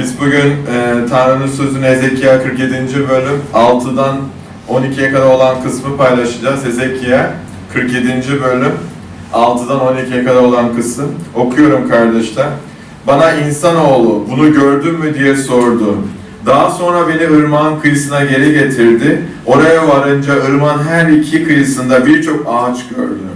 Biz bugün e, Tanrı'nın sözünü Ezekiel 47. bölüm 6'dan 12'ye kadar olan kısmı paylaşacağız. Ezekiel 47. bölüm 6'dan 12'ye kadar olan kısım. Okuyorum kardeşler. Bana insanoğlu bunu gördün mü diye sordu. Daha sonra beni ırmağın kıyısına geri getirdi. Oraya varınca ırmağın her iki kıyısında birçok ağaç gördüm.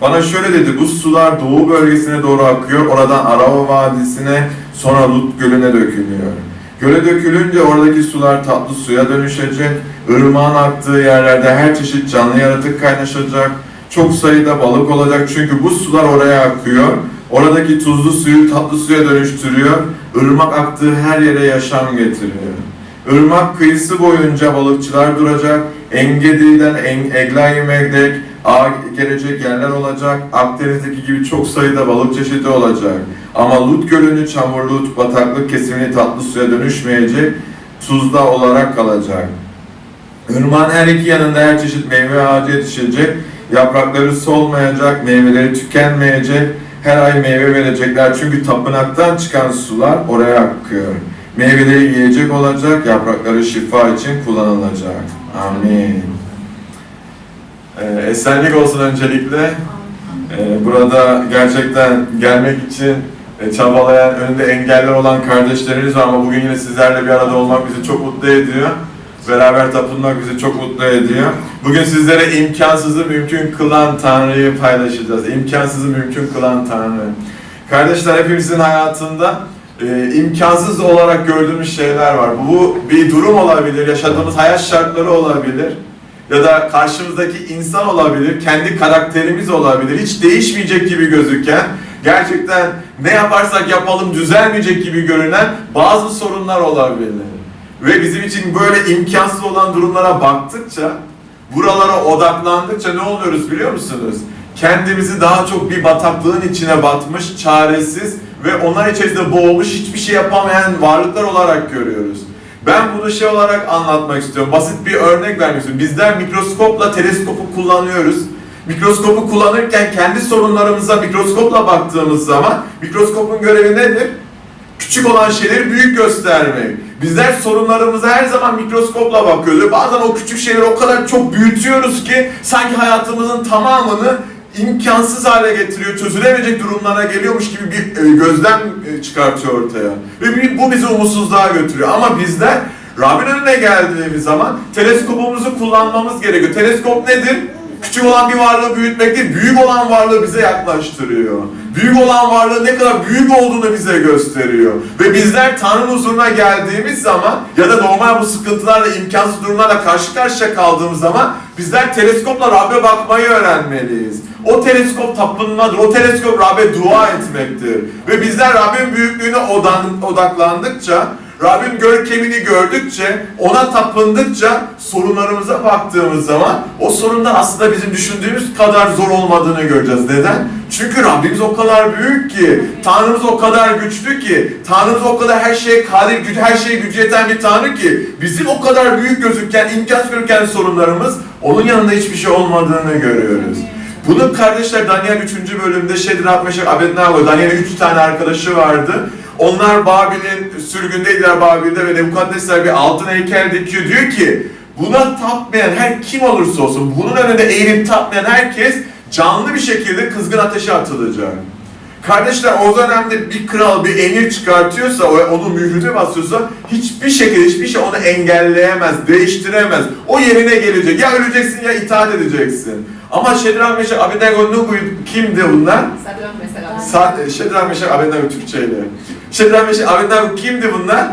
Bana şöyle dedi, bu sular doğu bölgesine doğru akıyor, oradan Arava Vadisi'ne, sonra Lut Gölü'ne dökülüyor. Göle dökülünce oradaki sular tatlı suya dönüşecek, ırmağın aktığı yerlerde her çeşit canlı yaratık kaynaşacak, çok sayıda balık olacak çünkü bu sular oraya akıyor. Oradaki tuzlu suyu tatlı suya dönüştürüyor, ırmak aktığı her yere yaşam getiriyor. Irmak kıyısı boyunca balıkçılar duracak, Engedi'den en, ağa gelecek yerler olacak, Akdeniz'deki gibi çok sayıda balık çeşidi olacak. Ama Lut Gölü'nü çamurlu, bataklık kesimini tatlı suya dönüşmeyecek, tuzda olarak kalacak. Irmağın her iki yanında her çeşit meyve ağacı yetişecek, yaprakları solmayacak, meyveleri tükenmeyecek, her ay meyve verecekler çünkü tapınaktan çıkan sular oraya akıyor. Meyveleri yiyecek olacak, yaprakları şifa için kullanılacak. Amin. Ee, esenlik olsun öncelikle. Ee, burada gerçekten gelmek için e, çabalayan, önünde engeller olan kardeşleriniz var ama bugün yine sizlerle bir arada olmak bizi çok mutlu ediyor. Beraber tapınmak bizi çok mutlu ediyor. Bugün sizlere imkansızı mümkün kılan Tanrı'yı paylaşacağız. İmkansızı mümkün kılan Tanrı. Kardeşler hepimizin hayatında e, imkansız olarak gördüğümüz şeyler var. Bu bir durum olabilir, yaşadığımız hayat şartları olabilir ya da karşımızdaki insan olabilir, kendi karakterimiz olabilir, hiç değişmeyecek gibi gözüken, gerçekten ne yaparsak yapalım düzelmeyecek gibi görünen bazı sorunlar olabilir. Ve bizim için böyle imkansız olan durumlara baktıkça, buralara odaklandıkça ne oluyoruz biliyor musunuz? Kendimizi daha çok bir bataklığın içine batmış, çaresiz ve onlar içerisinde boğulmuş, hiçbir şey yapamayan varlıklar olarak görüyoruz. Ben bunu şey olarak anlatmak istiyorum. Basit bir örnek vermek istiyorum. Bizler mikroskopla teleskopu kullanıyoruz. Mikroskopu kullanırken kendi sorunlarımıza mikroskopla baktığımız zaman mikroskopun görevi nedir? Küçük olan şeyleri büyük göstermek. Bizler sorunlarımıza her zaman mikroskopla bakıyoruz. Bazen o küçük şeyleri o kadar çok büyütüyoruz ki sanki hayatımızın tamamını imkansız hale getiriyor, çözülemeyecek durumlara geliyormuş gibi bir e, gözlem e, çıkartıyor ortaya. Ve bu bizi umutsuzluğa götürüyor. Ama bizler Rabbin önüne geldiğimiz zaman teleskopumuzu kullanmamız gerekiyor. Teleskop nedir? Küçük olan bir varlığı büyütmek değil, büyük olan varlığı bize yaklaştırıyor. Büyük olan varlığın ne kadar büyük olduğunu bize gösteriyor. Ve bizler Tanrı'nın huzuruna geldiğimiz zaman ya da normal bu sıkıntılarla, imkansız durumlarla karşı karşıya kaldığımız zaman bizler teleskopla Rab'be bakmayı öğrenmeliyiz. O teleskop tapınmadır, o teleskop Rab'be dua etmektir. Ve bizler Rabbin büyüklüğüne odan- odaklandıkça, Rabbin görkemini gördükçe, ona tapındıkça sorunlarımıza baktığımız zaman o sorunlar aslında bizim düşündüğümüz kadar zor olmadığını göreceğiz. Neden? Çünkü Rabbimiz o kadar büyük ki, Tanrımız o kadar güçlü ki, Tanrımız o kadar her şeye kadir, her şeye gücü yeten bir Tanrı ki, bizim o kadar büyük gözüken, imkansız gözüken sorunlarımız, onun yanında hiçbir şey olmadığını görüyoruz. Bunun kardeşler Daniel 3. bölümde Şedrak, Meşak, Abednego, Daniel'in 3 tane arkadaşı vardı. Onlar Babil'in sürgündeydiler Babil'de ve Nebukadnesar bir altın heykel dikiyor. Diyor ki buna tapmayan her kim olursa olsun bunun önünde eğilip tapmayan herkes canlı bir şekilde kızgın ateşe atılacak. Kardeşler o dönemde bir kral bir emir çıkartıyorsa, onun mührünü basıyorsa hiçbir şekilde hiçbir şey onu engelleyemez, değiştiremez. O yerine gelecek. Ya öleceksin ya itaat edeceksin. Ama Şedrak, Meşak, Abednego, Nugu kimdi bunlar? Sadran mesela. Sa Şedrak, Meşak, Abednego Türkçeyle. Şedrak, Meşak, Abednego kimdi bunlar?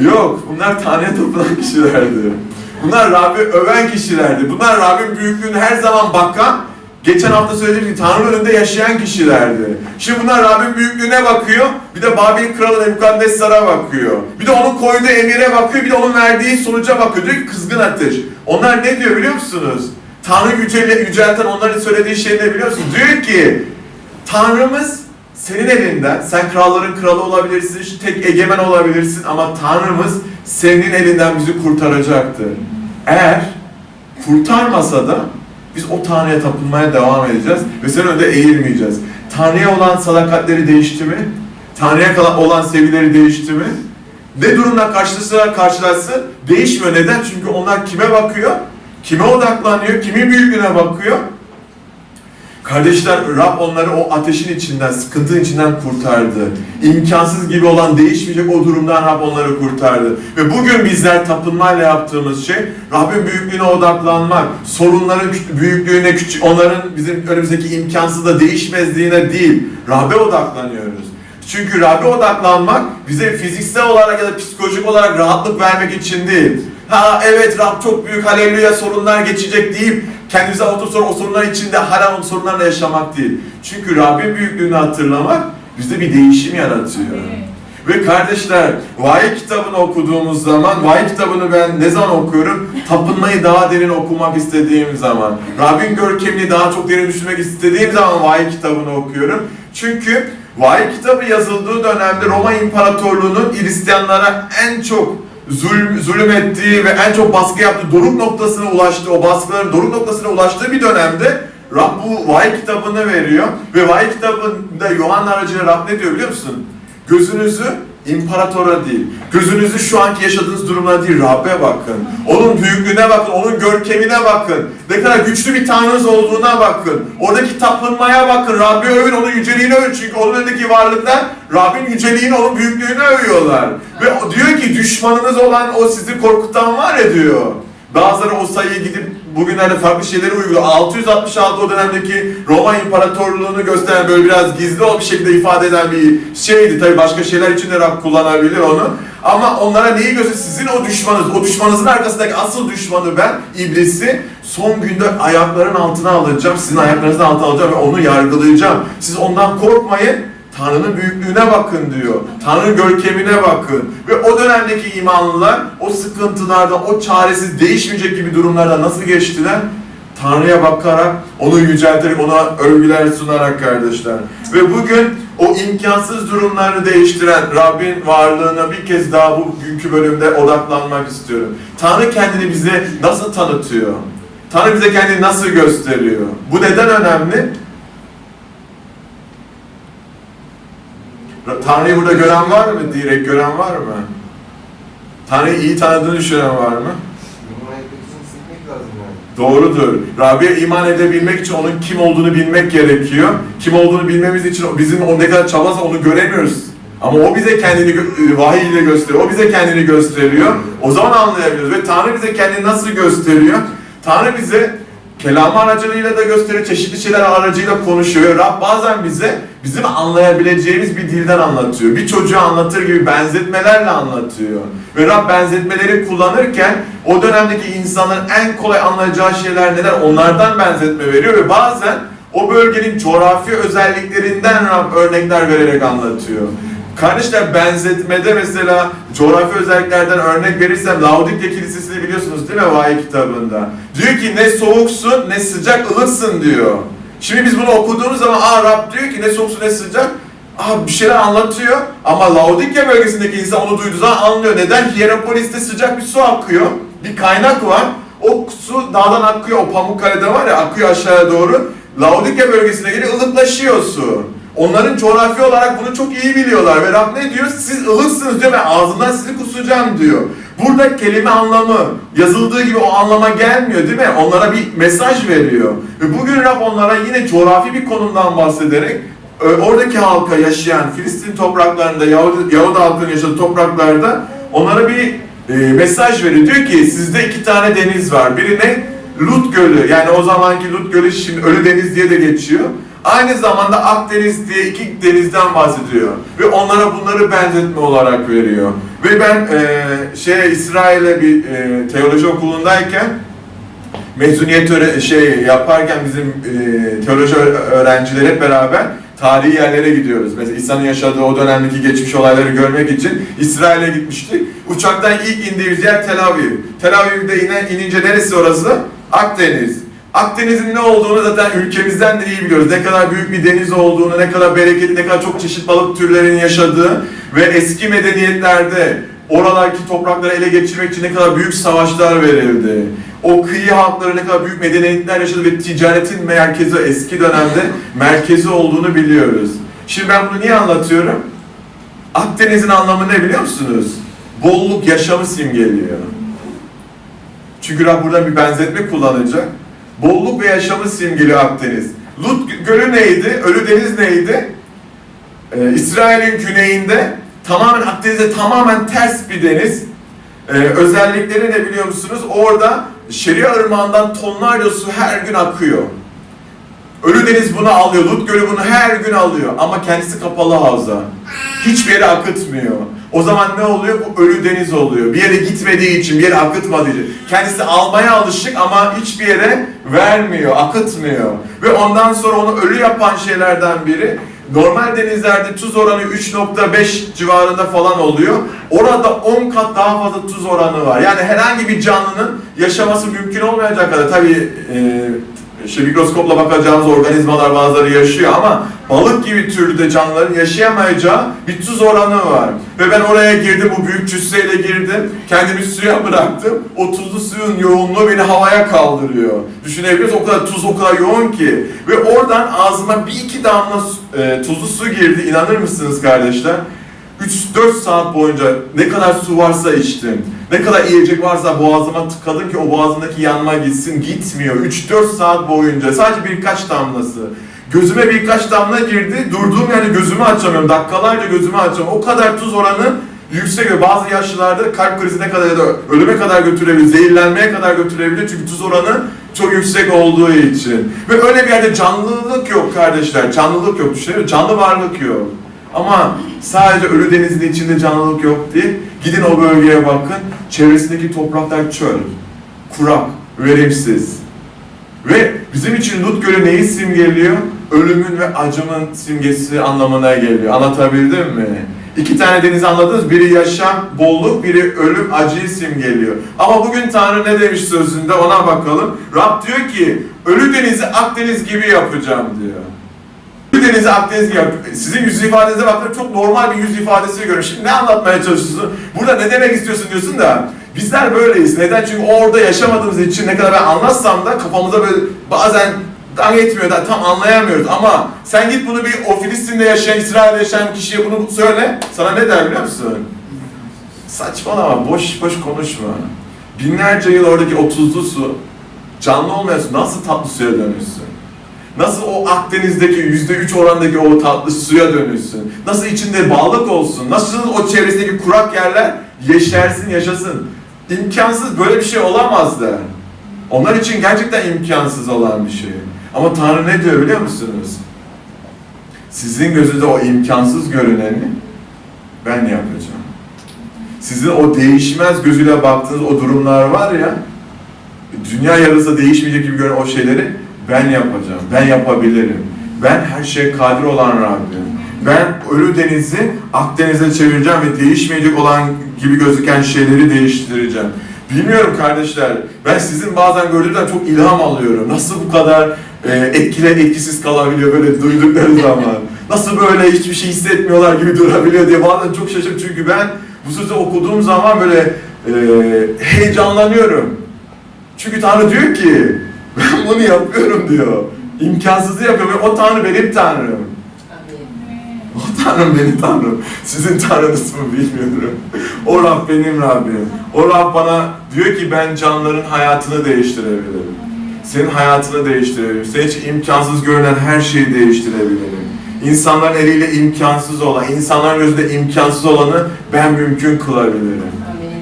Yok, bunlar Tanrı'ya tapınan kişilerdi. Bunlar Rabbi öven kişilerdi. Bunlar Rabbin büyüklüğüne her zaman bakan, geçen hafta söylediğim gibi Tanrı'nın önünde yaşayan kişilerdi. Şimdi bunlar Rabbin büyüklüğüne bakıyor, bir de Babil kralı Nebukadnezar'a bakıyor. Bir de onun koyduğu emire bakıyor, bir de onun verdiği sonuca bakıyor. Diyor ki kızgın ateş. Onlar ne diyor biliyor musunuz? Tanrı yücele, yücelten onların söylediği şey ne biliyor musunuz? Diyor ki, Tanrımız senin elinden, sen kralların kralı olabilirsin, tek egemen olabilirsin ama Tanrımız senin elinden bizi kurtaracaktır. Eğer kurtarmasa da biz o Tanrı'ya tapınmaya devam edeceğiz ve senin önünde eğilmeyeceğiz. Tanrı'ya olan sadakatleri değişti mi? Tanrı'ya olan sevgileri değişti mi? Ne durumla karşılaşsa karşılaşsın değişmiyor. Neden? Çünkü onlar kime bakıyor? Kime odaklanıyor? Kimin büyüklüğüne bakıyor? Kardeşler Rab onları o ateşin içinden, sıkıntının içinden kurtardı. İmkansız gibi olan değişmeyecek o durumdan Rab onları kurtardı. Ve bugün bizler tapınmayla yaptığımız şey Rabbin büyüklüğüne odaklanmak, sorunların büyüklüğüne, küçük, onların bizim önümüzdeki imkansız da değişmezliğine değil, Rab'be odaklanıyoruz. Çünkü Rab'be odaklanmak bize fiziksel olarak ya da psikolojik olarak rahatlık vermek için değil. Ha evet Rab çok büyük halleluya sorunlar geçecek deyip kendimize oturup sonra o sorunlar içinde hala o sorunlarla yaşamak değil. Çünkü Rabbin büyüklüğünü hatırlamak bizde bir değişim yaratıyor. Ve kardeşler, Vahiy kitabını okuduğumuz zaman, Vahiy kitabını ben ne zaman okuyorum? Tapınmayı daha derin okumak istediğim zaman, Rabbin görkemini daha çok derin düşünmek istediğim zaman Vahiy kitabını okuyorum. Çünkü Vahiy kitabı yazıldığı dönemde Roma İmparatorluğu'nun Hristiyanlara en çok zulüm, zulüm ettiği ve en çok baskı yaptığı, doruk noktasına ulaştığı, o baskıların doruk noktasına ulaştığı bir dönemde Rab bu Vahiy kitabını veriyor ve Vahiy kitabında Yohanna aracıyla Rab ne diyor biliyor musun? Gözünüzü imparatora değil, gözünüzü şu anki yaşadığınız durumlara değil, Rab'be bakın. Onun büyüklüğüne bakın, onun görkemine bakın. Ne kadar güçlü bir tanrınız olduğuna bakın. Oradaki tapınmaya bakın, Rabbi övün, onun yüceliğini övün. Çünkü onun önündeki varlıklar Rabbin yüceliğini, onun büyüklüğünü övüyorlar. Ve diyor ki düşmanınız olan o sizi korkutan var ya diyor. Bazıları o sayıyı gidip bugünlerde farklı şeyleri uyguluyor. 666 o dönemdeki Roma İmparatorluğunu gösteren böyle biraz gizli o bir şekilde ifade eden bir şeydi. Tabi başka şeyler için de Rab kullanabilir onu. Ama onlara neyi gösteriyor? Sizin o düşmanınız, o düşmanınızın arkasındaki asıl düşmanı ben, iblisi son günde ayakların altına alacağım, sizin ayaklarınızın altına alacağım ve onu yargılayacağım. Siz ondan korkmayın, Tanrı'nın büyüklüğüne bakın diyor. Tanrı'nın görkemine bakın. Ve o dönemdeki imanlılar o sıkıntılarda, o çaresiz değişmeyecek gibi durumlarda nasıl geçtiler? Tanrı'ya bakarak, onu yücelterek, ona övgüler sunarak kardeşler. Ve bugün o imkansız durumları değiştiren Rabbin varlığına bir kez daha bugünkü bölümde odaklanmak istiyorum. Tanrı kendini bize nasıl tanıtıyor? Tanrı bize kendini nasıl gösteriyor? Bu neden önemli? Tanrı'yı burada gören var mı? Direkt gören var mı? Tanrı'yı iyi tanıdığını düşünen var mı? Doğrudur. Rabbi'ye iman edebilmek için onun kim olduğunu bilmek gerekiyor. Kim olduğunu bilmemiz için bizim o ne kadar çabalasa onu göremiyoruz. Ama o bize kendini e, vahiy ile gösteriyor. O bize kendini gösteriyor. O zaman anlayabiliyoruz. Ve Tanrı bize kendini nasıl gösteriyor? Tanrı bize kelamı aracılığıyla da gösteriyor. Çeşitli şeyler aracıyla konuşuyor. Rab bazen bize bizim anlayabileceğimiz bir dilden anlatıyor. Bir çocuğa anlatır gibi benzetmelerle anlatıyor. Ve Rab benzetmeleri kullanırken o dönemdeki insanların en kolay anlayacağı şeyler neler onlardan benzetme veriyor ve bazen o bölgenin coğrafi özelliklerinden Rab örnekler vererek anlatıyor. Kardeşler benzetmede mesela coğrafi özelliklerden örnek verirsem Laodikya Kilisesi'ni biliyorsunuz değil mi Vahiy kitabında? Diyor ki ne soğuksun ne sıcak ılıksın diyor. Şimdi biz bunu okuduğumuz zaman aa Rab diyor ki ne soğuksun ne sıcak. Aa bir şeyler anlatıyor ama Laodikya bölgesindeki insan onu duyduğu zaman anlıyor. Neden? Hierapolis'te sıcak bir su akıyor. Bir kaynak var. O su dağdan akıyor. O Pamukkale'de var ya akıyor aşağıya doğru. Laodikya bölgesine geliyor ılıklaşıyor su. Onların coğrafi olarak bunu çok iyi biliyorlar ve Rab ne diyor? Siz ılıksınız diyor ve ağzından sizi kusacağım diyor. Burada kelime anlamı yazıldığı gibi o anlama gelmiyor değil mi? Onlara bir mesaj veriyor. Ve bugün Rab onlara yine coğrafi bir konumdan bahsederek e, oradaki halka yaşayan Filistin topraklarında, Yahudi, Yahudi halkının yaşadığı topraklarda onlara bir e, mesaj veriyor. Diyor ki sizde iki tane deniz var. Biri ne? Lut Gölü. Yani o zamanki Lut Gölü şimdi Ölü Deniz diye de geçiyor. Aynı zamanda Akdeniz diye iki denizden bahsediyor. Ve onlara bunları benzetme olarak veriyor. Ve ben e, şey İsrail'e bir e, teoloji okulundayken mezuniyet şey yaparken bizim e, teoloji öğrencileri hep beraber tarihi yerlere gidiyoruz. Mesela İsa'nın yaşadığı o dönemdeki geçmiş olayları görmek için İsrail'e gitmiştik. Uçaktan ilk indiğimiz yer Tel Aviv. Tel Aviv'de ine, inince neresi orası? Akdeniz. Akdeniz'in ne olduğunu zaten ülkemizden de iyi biliyoruz. Ne kadar büyük bir deniz olduğunu, ne kadar bereketli, ne kadar çok çeşit balık türlerinin yaşadığı ve eski medeniyetlerde oralardaki toprakları ele geçirmek için ne kadar büyük savaşlar verildi. O kıyı halkları ne kadar büyük medeniyetler yaşadı ve ticaretin merkezi eski dönemde merkezi olduğunu biliyoruz. Şimdi ben bunu niye anlatıyorum? Akdeniz'in anlamı ne biliyor musunuz? Bolluk, yaşamı simgeliyor. Çünkü Rab burada bir benzetme kullanacak. Bolluk ve yaşamı simgeliyor Akdeniz. Lut Gölü neydi? Ölü Deniz neydi? Ee, İsrail'in güneyinde tamamen Akdeniz'e tamamen ters bir deniz. Ee, özellikleri ne biliyor musunuz? Orada Şeria Irmağı'ndan tonlarca su her gün akıyor. Ölü Deniz bunu alıyor, Lut Gölü bunu her gün alıyor ama kendisi kapalı havza. Hiçbir yere akıtmıyor. O zaman ne oluyor? Bu ölü deniz oluyor. Bir yere gitmediği için, bir yere akıtmadığı için. Kendisi almaya alışık ama hiçbir yere vermiyor, akıtmıyor. Ve ondan sonra onu ölü yapan şeylerden biri normal denizlerde tuz oranı 3.5 civarında falan oluyor. Orada 10 kat daha fazla tuz oranı var. Yani herhangi bir canlının yaşaması mümkün olmayacak kadar. Tabii e, işte mikroskopla bakacağımız organizmalar bazıları yaşıyor ama balık gibi türde canlıların yaşayamayacağı bir tuz oranı var. Ve ben oraya girdim, bu büyük cüsseyle girdim, kendimi suya bıraktım. O tuzlu suyun yoğunluğu beni havaya kaldırıyor. Düşünebiliyor musunuz? O kadar tuz o kadar yoğun ki. Ve oradan ağzıma bir iki damla e, tuzlu su girdi. İnanır mısınız kardeşler? 3-4 saat boyunca ne kadar su varsa içtim. Ne kadar yiyecek varsa boğazıma tıkadım ki o boğazımdaki yanma gitsin. Gitmiyor. 3-4 saat boyunca sadece birkaç damlası. Gözüme birkaç damla girdi. Durduğum yerde gözümü açamıyorum. Dakikalarca gözümü açamıyorum. O kadar tuz oranı yüksek ve bazı yaşlılarda kalp krizine kadar ya da ölüme kadar götürebilir, zehirlenmeye kadar götürebilir. Çünkü tuz oranı çok yüksek olduğu için. Ve öyle bir yerde canlılık yok kardeşler. Canlılık yok. Düşünüyor? Canlı varlık yok. Ama sadece Ölü Deniz'in içinde canlılık yok değil. Gidin o bölgeye bakın. Çevresindeki topraklar çöl, kurak, verimsiz. Ve bizim için Lut Gölü neyi simgeliyor? Ölümün ve acımın simgesi anlamına geliyor. Anlatabildim mi? İki tane deniz anladınız. Biri yaşam, bolluk, biri ölüm, acıyı simgeliyor. Ama bugün Tanrı ne demiş sözünde ona bakalım. Rab diyor ki, Ölü Deniz'i Akdeniz gibi yapacağım diyor. Bir denize Akdeniz gibi. Sizin yüz ifadenize baktım çok normal bir yüz ifadesi görüyorum. Şimdi ne anlatmaya çalışıyorsun? Burada ne demek istiyorsun diyorsun da bizler böyleyiz. Neden? Çünkü orada yaşamadığımız için ne kadar ben anlatsam da kafamıza böyle bazen dan etmiyor tam anlayamıyoruz. Ama sen git bunu bir o Filistin'de yaşayan, İsrail'de yaşayan kişiye bunu söyle. Sana ne der biliyor musun? Saçmalama, boş boş konuşma. Binlerce yıl oradaki o tuzlu su, canlı olmayan su nasıl tatlı suya dönüşsün? Nasıl o Akdeniz'deki yüzde üç orandaki o tatlı suya dönüşsün? Nasıl içinde balık olsun? Nasıl o çevresindeki kurak yerler yeşersin, yaşasın? İmkansız böyle bir şey olamaz der. Onlar için gerçekten imkansız olan bir şey. Ama Tanrı ne diyor biliyor musunuz? Sizin gözünüzde o imkansız görüneni ben yapacağım. Sizin o değişmez gözüyle baktığınız o durumlar var ya, dünya yarısı değişmeyecek gibi gören o şeyleri ben yapacağım, ben yapabilirim. Ben her şeye kadir olan Rabbim. Ben ölü denizi Akdeniz'e çevireceğim ve değişmeyecek olan gibi gözüken şeyleri değiştireceğim. Bilmiyorum kardeşler, ben sizin bazen gördüğünüzden çok ilham alıyorum. Nasıl bu kadar e, etkile etkisiz kalabiliyor böyle duydukları zaman? Nasıl böyle hiçbir şey hissetmiyorlar gibi durabiliyor diye bazen çok şaşırıyorum. Çünkü ben bu sözü okuduğum zaman böyle e, heyecanlanıyorum. Çünkü Tanrı diyor ki ben bunu yapıyorum diyor. İmkansızı yapıyorum ve o Tanrı benim Tanrım. O Tanrım benim Tanrım. Sizin Tanrınız mı bilmiyorum. O Rab benim Rabbim. O Rab bana diyor ki ben canların hayatını değiştirebilirim. Senin hayatını değiştirebilirim. Senin için imkansız görünen her şeyi değiştirebilirim. İnsanların eliyle imkansız olan, insanların gözünde imkansız olanı ben mümkün kılabilirim.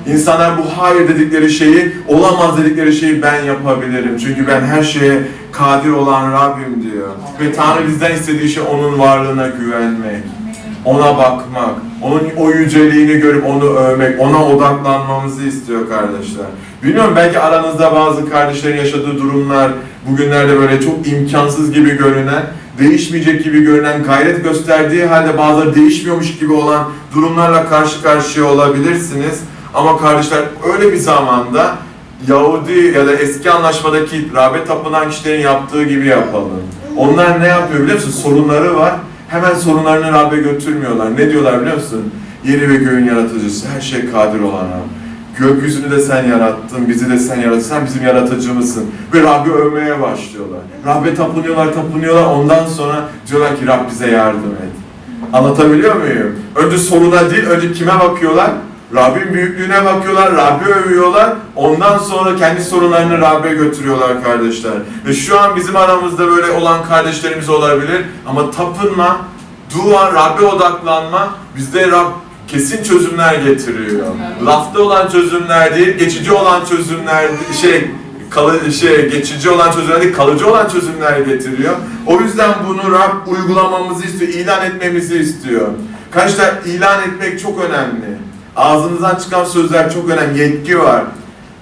İnsanlar bu hayır dedikleri şeyi, olamaz dedikleri şeyi ben yapabilirim. Çünkü ben her şeye kadir olan Rabbim diyor. Ve Tanrı bizden istediği şey onun varlığına güvenmek. Ona bakmak, onun o yüceliğini görüp onu övmek, ona odaklanmamızı istiyor kardeşler. Bilmiyorum belki aranızda bazı kardeşlerin yaşadığı durumlar bugünlerde böyle çok imkansız gibi görünen, değişmeyecek gibi görünen, gayret gösterdiği halde bazıları değişmiyormuş gibi olan durumlarla karşı karşıya olabilirsiniz. Ama kardeşler öyle bir zamanda Yahudi ya da eski anlaşmadaki rağbet tapınan kişilerin yaptığı gibi yapalım. Onlar ne yapıyor biliyor musun? Sorunları var. Hemen sorunlarını Rab'be götürmüyorlar. Ne diyorlar biliyor musun? Yeri ve göğün yaratıcısı, her şey kadir olan Rab. Gökyüzünü de sen yarattın, bizi de sen yarattın, sen bizim yaratıcımızsın. Ve Rab'i övmeye başlıyorlar. Rab'be tapınıyorlar, tapınıyorlar. Ondan sonra diyorlar ki Rab bize yardım et. Anlatabiliyor muyum? Önce soruna değil, önce kime bakıyorlar? Rabbin büyüklüğüne bakıyorlar, Rabbi övüyorlar. Ondan sonra kendi sorunlarını Rabbe götürüyorlar kardeşler. Ve şu an bizim aramızda böyle olan kardeşlerimiz olabilir. Ama tapınma, dua, Rabbe odaklanma bizde Rab kesin çözümler getiriyor. Lafta olan çözümler değil, geçici olan çözümler şey kalı, şey geçici olan çözümler değil, kalıcı olan çözümler getiriyor. O yüzden bunu Rab uygulamamızı istiyor, ilan etmemizi istiyor. Kardeşler ilan etmek çok önemli. Ağzınızdan çıkan sözler çok önemli, yetki var.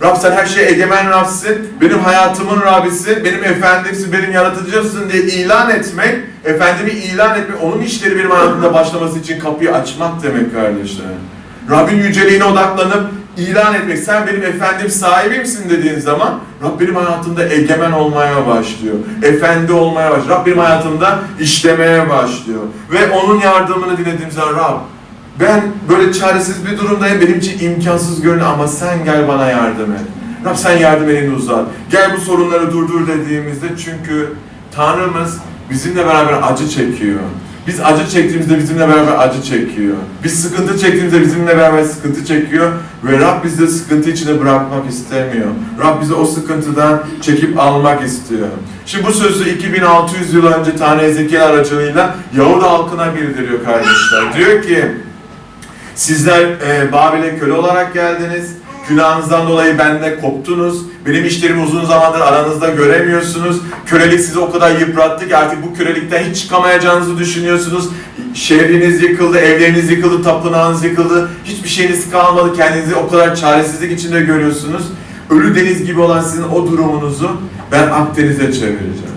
Rab sen her şeye egemen Rab'sin, benim hayatımın Rab'isi, benim efendimsin, benim yaratıcımsın diye ilan etmek, efendimi ilan etmek, onun işleri benim hayatımda başlaması için kapıyı açmak demek kardeşler. Rabbin yüceliğine odaklanıp ilan etmek, sen benim efendim sahibimsin dediğin zaman Rab benim hayatımda egemen olmaya başlıyor. Efendi olmaya başlıyor. Rab benim hayatımda işlemeye başlıyor. Ve onun yardımını dilediğim zaman Rab ben böyle çaresiz bir durumdayım. Benim için imkansız görünüyor ama sen gel bana yardım et. Rab sen yardım elini uzat. Gel bu sorunları durdur dediğimizde çünkü Tanrımız bizimle beraber acı çekiyor. Biz acı çektiğimizde bizimle beraber acı çekiyor. Biz sıkıntı çektiğimizde bizimle beraber sıkıntı çekiyor. Ve Rab bizi sıkıntı içinde bırakmak istemiyor. Rab bizi o sıkıntıdan çekip almak istiyor. Şimdi bu sözü 2600 yıl önce Tanrı Ezekiel aracılığıyla Yahuda halkına bildiriyor kardeşler. Diyor ki, Sizler e, Babil'e köle olarak geldiniz. Günahınızdan dolayı benden koptunuz. Benim işlerimi uzun zamandır aranızda göremiyorsunuz. Kölelik sizi o kadar yıprattı ki artık bu kölelikten hiç çıkamayacağınızı düşünüyorsunuz. Şehriniz yıkıldı, evleriniz yıkıldı, tapınağınız yıkıldı. Hiçbir şeyiniz kalmadı. Kendinizi o kadar çaresizlik içinde görüyorsunuz. Ölü deniz gibi olan sizin o durumunuzu ben Akdeniz'e çevireceğim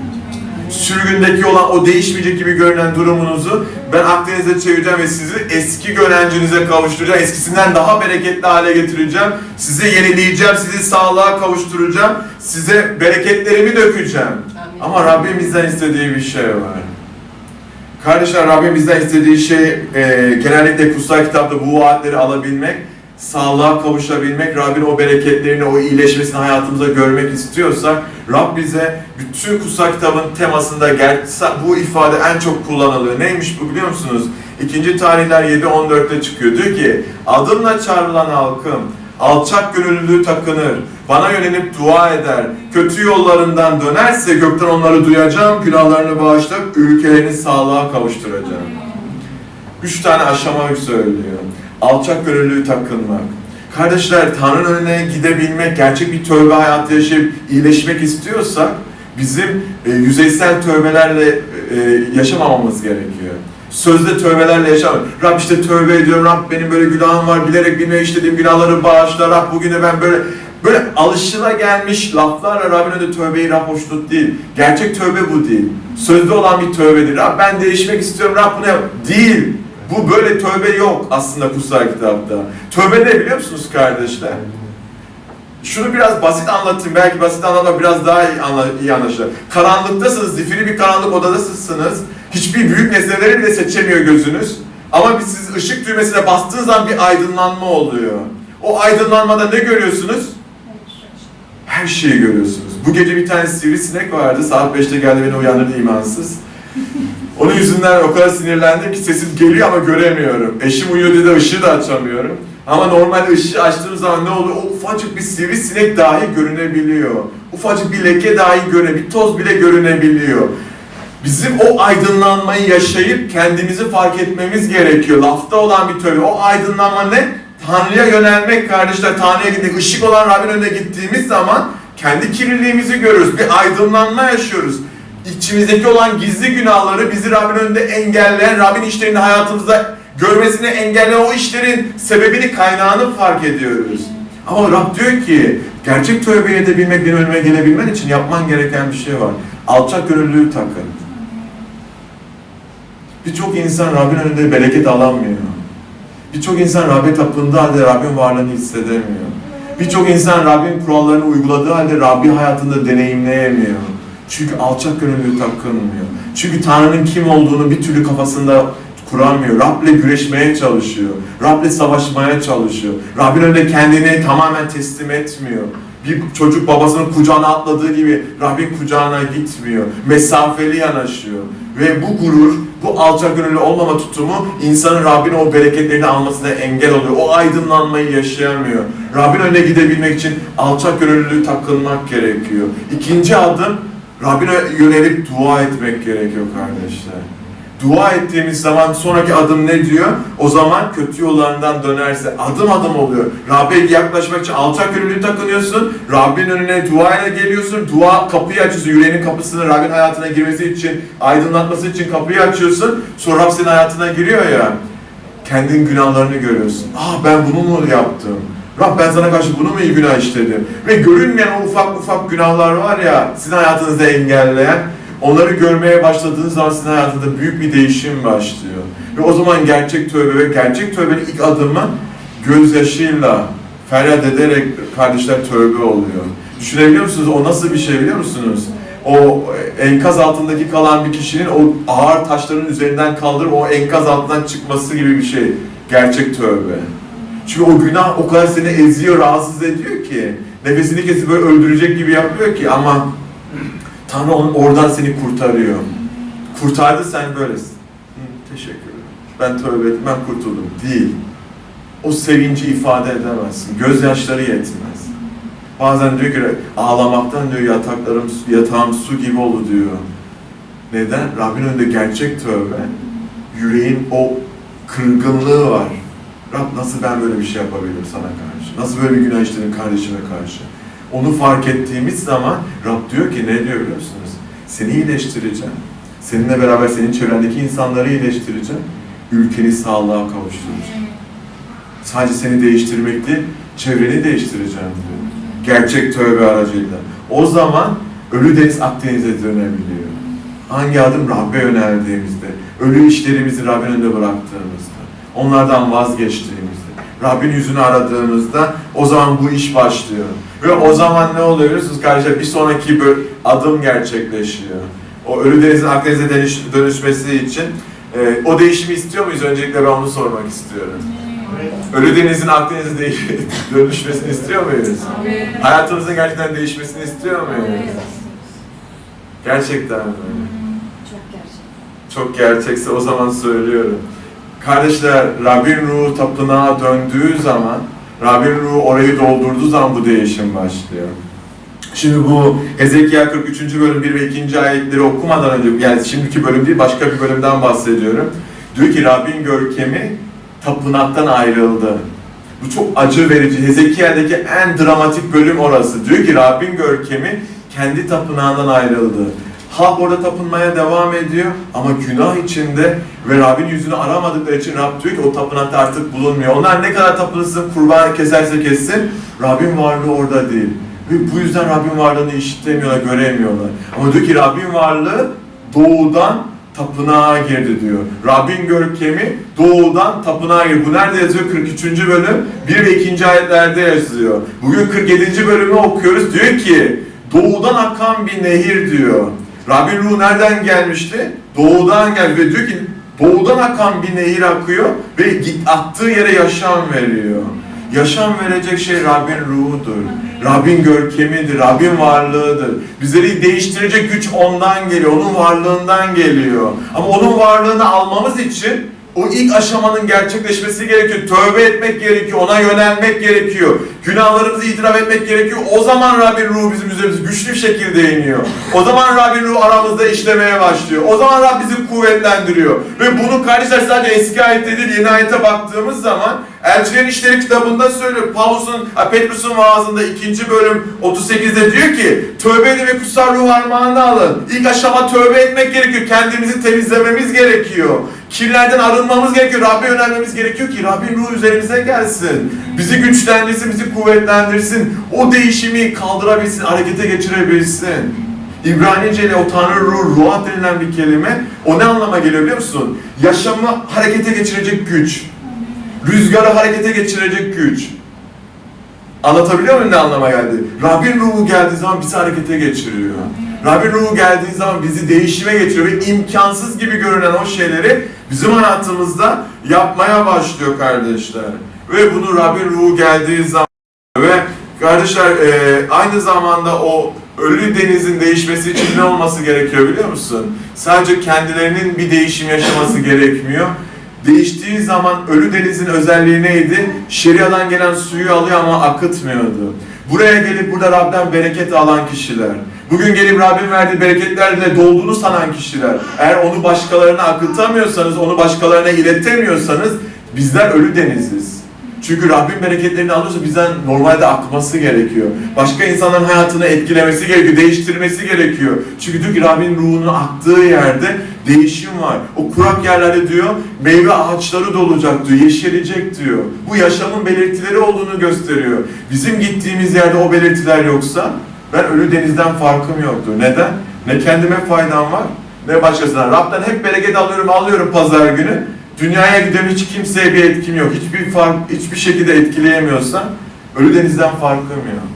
sürgündeki olan o değişmeyecek gibi görünen durumunuzu ben Akdeniz'e çevireceğim ve sizi eski görencinize kavuşturacağım. Eskisinden daha bereketli hale getireceğim. Sizi yenileyeceğim, sizi sağlığa kavuşturacağım. Size bereketlerimi dökeceğim. Ama Rabbim bizden istediği bir şey var. Kardeşler Rabbim bizden istediği şey e, genellikle kutsal kitapta bu vaatleri alabilmek, sağlığa kavuşabilmek, Rabbin o bereketlerini, o iyileşmesini hayatımıza görmek istiyorsak, Rab bize bütün kutsal kitabın temasında gel, bu ifade en çok kullanılıyor. Neymiş bu biliyor musunuz? İkinci tarihler 7.14'te çıkıyor. Diyor ki, adımla çağrılan halkım, alçak gönüllülüğü takınır, bana yönelip dua eder, kötü yollarından dönerse gökten onları duyacağım, günahlarını bağışlayıp ülkelerini sağlığa kavuşturacağım. Üç tane aşamayı söylüyor. Alçak gönüllülüğü takınmak. Kardeşler Tanrı'nın önüne gidebilmek, gerçek bir tövbe hayatı yaşayıp iyileşmek istiyorsak bizim e, yüzeysel tövbelerle e, yaşamamamız gerekiyor. Sözde tövbelerle yaşamak. Rab işte tövbe ediyorum, Rab benim böyle günahım var, bilerek bilmeye işlediğim günahları bağışla, Rab bugüne ben böyle böyle alışıla gelmiş laflarla Rabbin önünde tövbeyi Rab hoşnut değil. Gerçek tövbe bu değil. Sözde olan bir tövbedir. Rab ben değişmek istiyorum, Rab bunu yap. Değil. Bu böyle tövbe yok aslında kutsal kitapta. Tövbe ne biliyor musunuz kardeşler? Şunu biraz basit anlatayım. Belki basit anlatma biraz daha iyi, anla, iyi anlaşılır. Karanlıktasınız, zifiri bir karanlık odadasınız. Hiçbir büyük nesneleri bile seçemiyor gözünüz. Ama siz ışık düğmesine bastığınız zaman bir aydınlanma oluyor. O aydınlanmada ne görüyorsunuz? Her şeyi görüyorsunuz. Bu gece bir tane sivrisinek vardı. Saat 5'te geldi beni uyandırdı imansız. Onun yüzünden o kadar sinirlendim ki sesim geliyor ama göremiyorum. Eşim uyuyor dedi ışığı da açamıyorum. Ama normalde ışığı açtığım zaman ne oluyor? O ufacık bir sivrisinek dahi görünebiliyor. Ufacık bir leke dahi görüne, bir toz bile görünebiliyor. Bizim o aydınlanmayı yaşayıp kendimizi fark etmemiz gerekiyor. Lafta olan bir tövbe. O aydınlanma ne? Tanrı'ya yönelmek kardeşler. Tanrı'ya gitmek. Işık olan Rabbin önüne gittiğimiz zaman kendi kirliliğimizi görürüz. Bir aydınlanma yaşıyoruz. İçimizdeki olan gizli günahları bizi Rabbin önünde engelleyen, Rabbin işlerini hayatımızda görmesini engelleyen o işlerin sebebini, kaynağını fark ediyoruz. Ama Rab diyor ki, gerçek tövbe edebilmek, benim önüme gelebilmen için yapman gereken bir şey var. Alçak gönüllülüğü takın. Birçok insan Rabbin önünde bereket alamıyor. Birçok insan Rabbe tapındığı halde Rabbin varlığını hissedemiyor. Birçok insan Rabbin kurallarını uyguladığı halde Rabbi hayatında deneyimleyemiyor. Çünkü alçak gönüllülüğü takınmıyor. Çünkü Tanrı'nın kim olduğunu bir türlü kafasında kuramıyor. Rab'le güreşmeye çalışıyor. Rab'le savaşmaya çalışıyor. Rabbin önünde kendini tamamen teslim etmiyor. Bir çocuk babasının kucağına atladığı gibi Rabbin kucağına gitmiyor. Mesafeli yanaşıyor. Ve bu gurur, bu alçak gönüllü olmama tutumu insanın Rabbin o bereketlerini almasına engel oluyor. O aydınlanmayı yaşayamıyor. Rabbin önüne gidebilmek için alçak gönüllülüğü takılmak gerekiyor. İkinci adım Rabbine yönelip dua etmek gerekiyor kardeşler. Dua ettiğimiz zaman sonraki adım ne diyor? O zaman kötü yollarından dönerse adım adım oluyor. Rabbe yaklaşmak için alçak gönüllü takınıyorsun. Rabbin önüne duayla geliyorsun. Dua kapıyı açıyorsun. Yüreğinin kapısını Rabbin hayatına girmesi için, aydınlatması için kapıyı açıyorsun. Sonra Rab senin hayatına giriyor ya. Kendin günahlarını görüyorsun. Ah ben bunu mu yaptım? Rab ben sana karşı bunu mu iyi günah işledim? Ve görünmeyen ufak ufak günahlar var ya sizin hayatınızda engelleyen onları görmeye başladığınız zaman sizin hayatınızda büyük bir değişim başlıyor. Ve o zaman gerçek tövbe ve gerçek tövbenin ilk adımı gözyaşıyla feryat ederek kardeşler tövbe oluyor. Düşünebiliyor musunuz? O nasıl bir şey biliyor musunuz? O enkaz altındaki kalan bir kişinin o ağır taşların üzerinden kaldırıp o enkaz altından çıkması gibi bir şey. Gerçek tövbe. Çünkü o günah o kadar seni eziyor, rahatsız ediyor ki. Nefesini kesip böyle öldürecek gibi yapıyor ki ama Tanrı onun oradan seni kurtarıyor. Kurtardı sen böylesin. Hı, teşekkür ederim. Ben tövbe ettim, ben kurtuldum. Değil. O sevinci ifade edemezsin. Gözyaşları yetmez. Bazen diyor ki ağlamaktan diyor yataklarım, yatağım su gibi oldu diyor. Neden? Rabbin önünde gerçek tövbe. Yüreğin o kırgınlığı var. Rab nasıl ben böyle bir şey yapabilirim sana karşı? Nasıl böyle bir günah işledim kardeşime karşı? Onu fark ettiğimiz zaman Rab diyor ki ne diyor biliyor musunuz? Seni iyileştireceğim. Seninle beraber senin çevrendeki insanları iyileştireceğim. Ülkeni sağlığa kavuşturacağım. Sadece seni değiştirmek değil, çevreni değiştireceğim diyor. Gerçek tövbe aracıyla. O zaman ölü deniz Akdeniz'e dönebiliyor. Hangi adım Rabbe yöneldiğimizde, ölü işlerimizi Rabbin önünde bıraktığımızda, onlardan vazgeçtiğimizde, Rabbin yüzünü aradığımızda o zaman bu iş başlıyor. Ve o zaman ne oluyor biliyorsunuz kardeşler? Bir sonraki bir adım gerçekleşiyor. O ölü denizin Akdeniz'e dönüş, dönüşmesi için e, o değişimi istiyor muyuz? Öncelikle ben onu sormak istiyorum. Ölü denizin Akdeniz'e değiş- dönüşmesini istiyor muyuz? Hayatımızın gerçekten değişmesini istiyor muyuz? Gerçekten mi? Çok gerçek. Çok gerçekse o zaman söylüyorum. Kardeşler, Rabbin ruhu tapınağa döndüğü zaman, Rabbin ruhu orayı doldurduğu zaman bu değişim başlıyor. Şimdi bu Hezekiel 43. bölüm 1 ve 2. ayetleri okumadan önce, yani şimdiki bölüm değil başka bir bölümden bahsediyorum. Diyor ki Rabbin görkemi tapınaktan ayrıldı. Bu çok acı verici. Hezekiel'deki en dramatik bölüm orası. Diyor ki Rabbin görkemi kendi tapınağından ayrıldı. Halk orada tapınmaya devam ediyor ama günah içinde ve Rabbin yüzünü aramadıkları için Rab diyor ki o tapınakta artık bulunmuyor. Onlar ne kadar tapınırsın, kurban keserse kessin, Rabbin varlığı orada değil. Ve bu yüzden Rabbin varlığını işitemiyorlar, göremiyorlar. Ama diyor ki Rabbin varlığı doğudan tapınağa girdi diyor. Rabbin görkemi doğudan tapınağa girdi. Bu nerede yazıyor? 43. bölüm 1 ve 2. ayetlerde yazıyor. Bugün 47. bölümü okuyoruz. Diyor ki doğudan akan bir nehir diyor. Rabbin ruhu nereden gelmişti? Doğudan geldi ve diyor ki doğudan akan bir nehir akıyor ve git attığı yere yaşam veriyor. Yaşam verecek şey Rabbin ruhudur. Rabbin görkemidir, Rabbin varlığıdır. Bizleri değiştirecek güç ondan geliyor, onun varlığından geliyor. Ama onun varlığını almamız için o ilk aşamanın gerçekleşmesi gerekiyor. Tövbe etmek gerekiyor, ona yönelmek gerekiyor. Günahlarımızı itiraf etmek gerekiyor. O zaman Rabbin ruhu bizim üzerimize güçlü bir şekilde iniyor. O zaman Rabbin ruhu aramızda işlemeye başlıyor. O zaman Rab bizi kuvvetlendiriyor. Ve bunu kardeşler sadece eski ayette değil yeni ayete baktığımız zaman Elçilerin İşleri kitabında söylüyor. Pavlus'un, Petrus'un vaazında ikinci bölüm 38'de diyor ki tövbe edin ve kutsal ruh armağanını alın. İlk aşama tövbe etmek gerekiyor. Kendimizi temizlememiz gerekiyor. Kirlerden arınmamız gerekiyor. Rabbe yönelmemiz gerekiyor ki Rabbin ruhu üzerimize gelsin. Bizi güçlendirsin, bizi kuvvetlendirsin. O değişimi kaldırabilsin, harekete geçirebilsin. İbranice ile o Tanrı ruhu, ruah denilen bir kelime. O ne anlama geliyor biliyor musun? Yaşamı harekete geçirecek güç. Rüzgarı harekete geçirecek güç. Anlatabiliyor muyum ne anlama geldi? Rabbin ruhu geldiği zaman bizi harekete geçiriyor. Rabbin ruhu geldiği zaman bizi değişime geçiriyor ve imkansız gibi görünen o şeyleri bizim hayatımızda yapmaya başlıyor kardeşler. Ve bunu Rabbin ruhu geldiği zaman ve kardeşler e, aynı zamanda o ölü denizin değişmesi için ne olması gerekiyor biliyor musun? Sadece kendilerinin bir değişim yaşaması gerekmiyor. Değiştiği zaman ölü denizin özelliği neydi? Şeriadan gelen suyu alıyor ama akıtmıyordu. Buraya gelip burada Rab'den bereket alan kişiler. Bugün gelip Rabbin verdiği bereketlerle dolduğunu sanan kişiler. Eğer onu başkalarına akıtamıyorsanız, onu başkalarına iletemiyorsanız bizler ölü deniziz. Çünkü Rabbin bereketlerini alıyorsa bizden normalde akması gerekiyor. Başka insanların hayatını etkilemesi gerekiyor, değiştirmesi gerekiyor. Çünkü diyor ki Rabbin ruhunun aktığı yerde değişim var. O kurak yerlerde diyor meyve ağaçları dolacak diyor, yeşerecek diyor. Bu yaşamın belirtileri olduğunu gösteriyor. Bizim gittiğimiz yerde o belirtiler yoksa ben ölü denizden farkım yoktur. Neden? Ne kendime faydam var, ne başkasına. Rab'den hep bereket alıyorum, alıyorum pazar günü. Dünyaya gidiyorum hiç kimseye bir etkim yok. Hiçbir fark, hiçbir şekilde etkileyemiyorsam ölü denizden farkım yok.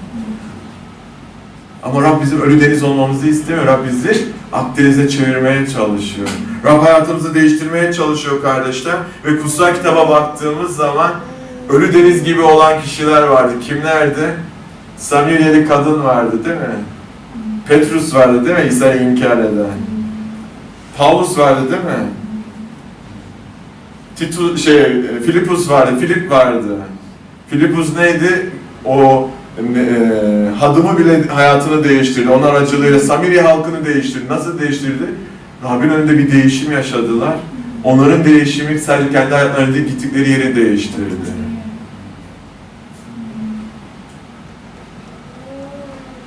Ama Rab bizim ölü deniz olmamızı istemiyor. Rab bizi Akdeniz'e çevirmeye çalışıyor. Rab hayatımızı değiştirmeye çalışıyor kardeşler. Ve kutsal kitaba baktığımız zaman ölü deniz gibi olan kişiler vardı. Kimlerdi? Samuel'li kadın vardı değil mi? Petrus vardı değil mi? İsa'yı inkar eden. Paulus vardı değil mi? Titus şey Filipus vardı, Filip vardı. Filipus neydi? O e, hadımı bile hayatını değiştirdi. Onun aracılığıyla Samiri halkını değiştirdi. Nasıl değiştirdi? Rabbin önünde bir değişim yaşadılar. Onların değişimi sadece kendi hayatlarında gittikleri yeri değiştirdi.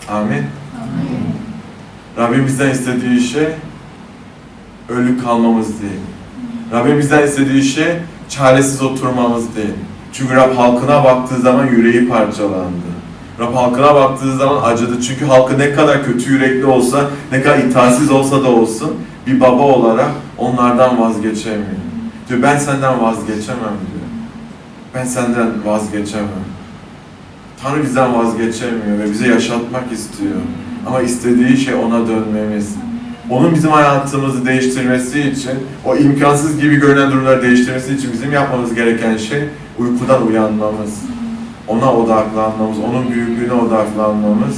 Amin. Rabbim bizden istediği şey ölü kalmamız değil. Rabbim bizden istediği şey çaresiz oturmamız değil. Çünkü Rab halkına baktığı zaman yüreği parçalandı. Rab halkına baktığı zaman acıdı. Çünkü halkı ne kadar kötü yürekli olsa, ne kadar itaatsiz olsa da olsun bir baba olarak onlardan vazgeçemiyor. Diyor ben senden vazgeçemem diyor. Ben senden vazgeçemem. Tanrı bizden vazgeçemiyor ve bize yaşatmak istiyor. Ama istediği şey ona dönmemiz. Onun bizim hayatımızı değiştirmesi için, o imkansız gibi görünen durumları değiştirmesi için bizim yapmamız gereken şey uykudan uyanmamız. Ona odaklanmamız, onun büyüklüğüne odaklanmamız,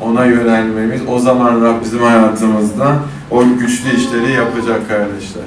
ona yönelmemiz. O zaman Rab bizim hayatımızda o güçlü işleri yapacak kardeşler.